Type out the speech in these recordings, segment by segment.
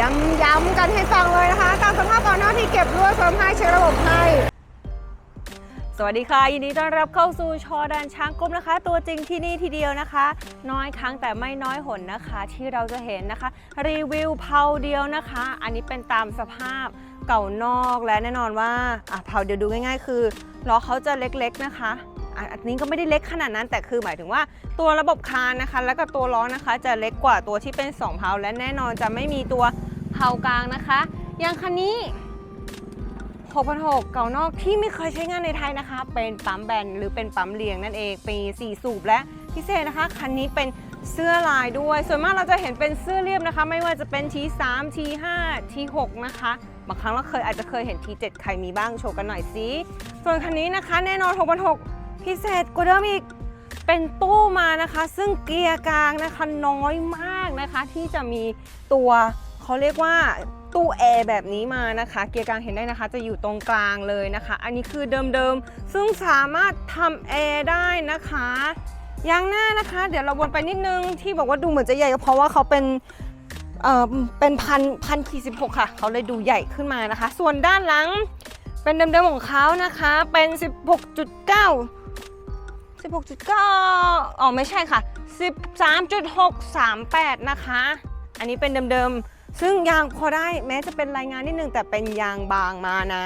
ย้ำย้ำกันให้ฟังเลยนะคะ ตามสภาพก่อนหน้าที่เก็บด้วยเฟิร์มให้เช็คระบบให้สวัสดีค่ะ ยินดีต้อนรับเข้าสู่ชอแดนช้างกรุ๊ปนะคะ ตัวจริงที่นี่ทีเดียวนะคะ น้อยครั้งแต่ไม่น้อยหนนะคะ ที่เราจะเห็นนะคะ รีวิวเผาเดียวนะคะ อันนี้เป็นตามสภาพเก่านอกและแน่นอนว่าอะเผาเดียวดูง่าย ๆ คือล้อเขาจะเล็กๆนะคะอันนี้ก็ไม่ได้เล็กขนาดนั้นแต่คือหมายถึงว่าตัวระบบคานนะคะ แล้วก็ตัวล้อนะคะ จะเล็กกว่าตัวที่เป็นสองเผาและแน่นอนจะไม่มีตัว เผากลางนะคะอย่างคันนี้6,600เก่านอกที่ไม่เคยใช้งานในไทยนะคะ เป็นปั๊มแบนหรือเป็นปั๊มเลียงนั่นเองปี4สูบและพิเศษนะคะ คันนี้เป็นเสื้อลายด้วย ส่วนมากเราจะเห็นเป็นเสื้อเรียบนะคะ ไม่ว่าจะเป็น T3 T5 T6 นะคะบางครั้งเราเคยอาจจะเคยเห็น T7 ใครมีบ้างโชว์กันหน่อยสิส่วนคันนี้นะคะ แน่นอน6,600พิเศษกว่าเดิมอีกเป็นตู้มานะคะ ซึ่งเกียร์กลางนะคะน้อยมากนะคะ ที่จะมีตัว เขาเรียกว่าตู้แอร์แบบนี้มานะคะ เกียร์กลางเห็นได้นะคะ จะอยู่ตรงกลางเลยนะคะ อันนี้คือเดิมๆ ซึ่งสามารถทำแอร์ได้นะคะยางหน้านะคะ เดี๋ยวเราวนไปนิดนึงที่บอกว่าดูเหมือนจะใหญ่ก็เพราะว่าเขาเป็นเอ่อเป็นพันพันขีดสิบหกค่ะ เขาเลยดูใหญ่ขึ้นมานะคะ ส่วนด้านหลังเป็นเดิมๆของเขานะคะ เป็น 16.9 16.9อ๋อไม่ใช่ค่ะ 13.638 นะคะ อันนี้เป็นเดิมๆ ซึ่งยางพอได้แม้จะเป็นรายงานนิดนึงแต่เป็นยางบางมานะ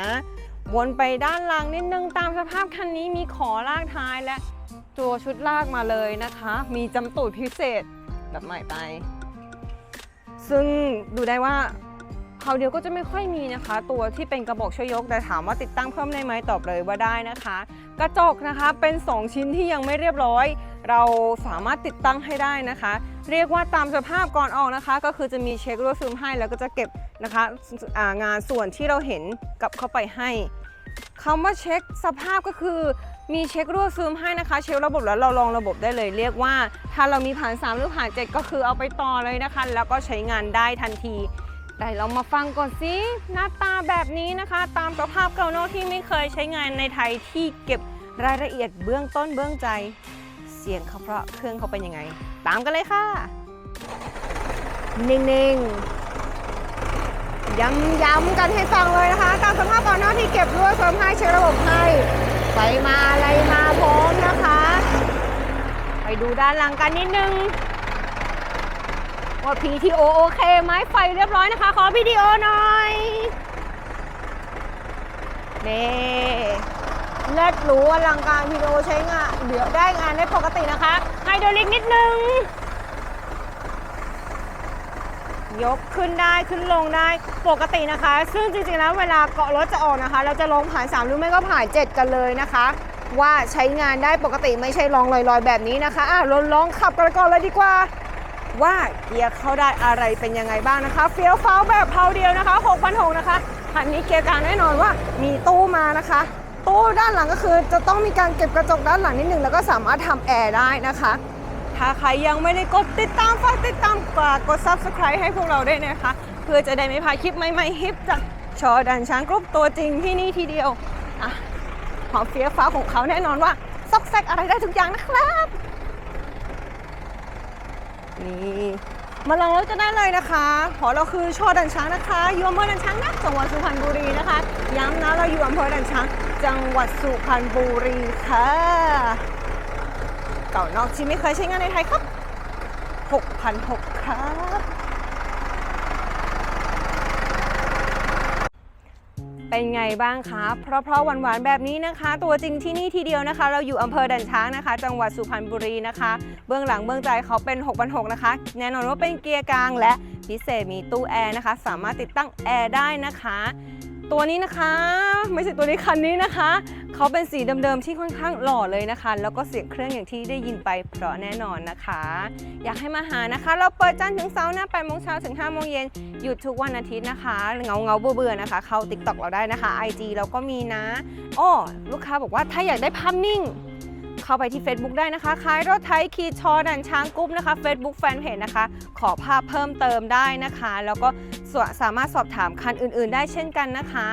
วนไปด้านหลังนิดนึงตามสภาพคันนี้มีขอลากท้ายและตัวชุดลากมาเลยนะคะ มีจำตูดพิเศษแบบใหม่ไป ซึ่งดูได้ว่า คราวเดียวก็จะไม่ค่อยมีนะคะ ตัวที่เป็นกระบอกช่วยยกแต่ถามว่าติดตั้งเพิ่มได้ไหมตอบเลยว่าได้นะคะ กระจกนะคะเป็น 2 ชิ้นที่ยังไม่เรียบร้อย เราสามารถติดตั้งให้ได้นะคะ เรียกว่าตามสภาพก่อนออกนะคะ ก็คือจะมีเช็ครั่วซึมให้แล้วก็จะเก็บนะคะงานส่วนที่เราเห็นกลับเข้าไปให้คำว่าเช็คสภาพก็คือมีเช็ครั่วซึมให้นะคะ เช็คระบบแล้วเราลองระบบได้เลย เรียกว่า ถ้าเรามีผ่าน 3 หรือผ่าน 7 ก็คือเอาไปต่อเลยนะคะ แล้วก็ใช้งานได้ทันที แต่เรามาฟังก่อนสิหน้าตาแบบนี้นะคะ ตามสภาพเก่านอกที่ไม่เคยใช้งานในไทยที่เก็บรายละเอียดเบื้องต้นเบื้องใจ เสียงเขาเพราะเครื่องเขาเป็นยังไง ตามกันเลยค่ะ นิ่งๆ ย้ำๆกันให้ฟังเลยนะคะ ตามสภาพก่อนหน้าที่เก็บด้วเฟิร์มให้เช็คระบบให้ไปมาอะไรมาพร้อมนะคะ ไปดูด้านหลังกันนิดนึง ว่า PTO โอเคไหมไฟเรียบร้อยนะคะ ขอ PTO หน่อยนี่เลิศหรูอลังการ PTO ใช้งานเดี๋ยวได้งานได้ปกตินะคะไฮโดรลิกนิดนึง ยกขึ้นได้ขึ้นลงได้ปกตินะคะ ซึ่งจริงๆแล้วเวลาเกาะรถจะออกนะคะ เราจะลงผ่าน 3 หรือไม่ก็ผ่าน 7 กันเลยนะคะว่าใช้งานได้ปกติไม่ใช่ลองลอยๆ แบบนี้นะคะอะลองลองขับกันก่อนเลยดีกว่า ว่าเกียร์เข้าได้อะไรเป็นยังไงบ้างนะคะ เฟี้ยวฟ้าวแบบเพาเดียวนะคะ6,600นะคะคันนี้เกียร์กลางแน่นอนว่ามีตู้มานะคะ ตู้ด้านหลังก็คือจะต้องมีการเก็บกระจกด้านหลังนิดนึงแล้วก็สามารถทำแอร์ได้นะคะถ้าใครยังไม่ได้กดติดตามฝากติดตามกดกด subscribe ให้พวกเราด้วยนะคะ เพื่อจะได้ไม่พลาดคลิปใหม่ๆฮิปจากชอดันช้างกรุ๊ปตัวจริงที่นี่ทีเดียวอะความเฟี้ยวฟ้าของเขาแน่นอนว่าซอกแซกอะไรได้ทุกอย่างนะครับ นี่มาลองรถกันได้เลยนะคะหอเราคือชอดันช้างนะคะอยู่อำเภอดันช้างนะจังหวัดสุพรรณบุรีนะคะ ย้ำนะเราอยู่อำเภอดันช้าง จังหวัดสุพรรณบุรีค่ะเก่านอกที่ไม่เคยใช้งานในไทยครับ6,600ครับ เป็นไงบ้างคะ เพราะเพราะหวานๆแบบนี้นะคะ ตัวจริงที่นี่ทีเดียวนะคะ เราอยู่อำเภอดันช้างนะคะ จังหวัดสุพรรณบุรีนะคะ เบื้องหลังเบื้องใจเขาเป็น6,600นะคะ แน่นอนว่าเป็นเกียร์กลางและพิเศษมีตู้แอร์นะคะ สามารถติดตั้งแอร์ได้นะคะ ตัวนี้นะคะ ไม่ใช่ตัวนี้คันนี้นะคะ เขาเป็นสีเดิมๆที่ค่อนข้างหล่อเลยนะคะ แล้วก็เสียงเครื่องอย่างที่ได้ยินไปเพราะแน่นอนนะคะ อยากให้มาหานะคะ เราเปิดจันทร์ถึงเสาร์นะ8โมงเช้าถึง5โมงเย็นหยุดทุกวันอาทิตย์นะคะเงาเงาๆเบื่อๆนะคะ เข้า TikTok เราได้นะคะ IG เราก็มีนะอ้อลูกค้าบอกว่าถ้าอยากได้ภาพนิ่งเข้าไปที่ Facebook ได้นะคะขายรถไทยขีชอดันช้างกรุ๊ปนะคะ Facebook Fanpage นะคะ ขอภาพเพิ่มเติมได้นะคะ แล้วก็ สามารถสอบถามคันอื่น ๆ ได้เช่นกันนะคะ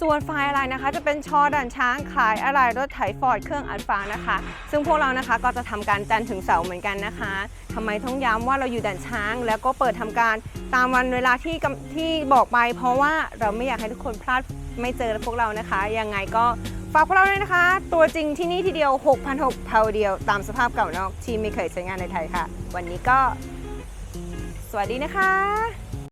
ส่วนไฟล์อะไรนะคะ จะเป็นชอดันช้างขายอะไรรถไถฟอร์ดเครื่องอัดฟ้านะคะ ซึ่งพวกเรานะคะก็จะทำการจันทร์ถึงเสาร์เหมือนกันนะคะทำไมต้องย้ำว่าเราอยู่ด่านช้าง แล้วก็เปิดทำการตามวันเวลาที่ที่บอกไป เพราะว่าเราไม่อยากให้ทุกคนพลาดไม่เจอพวกเรานะคะยังไงก็ฝากพวกเราด้วยนะคะ ตัวจริงที่นี่ทีเดียว 6,600เพาเดียว ตามสภาพเก่านอกที่ไม่เคยใช้งานในไทยค่ะ วันนี้ก็ สวัสดีนะคะ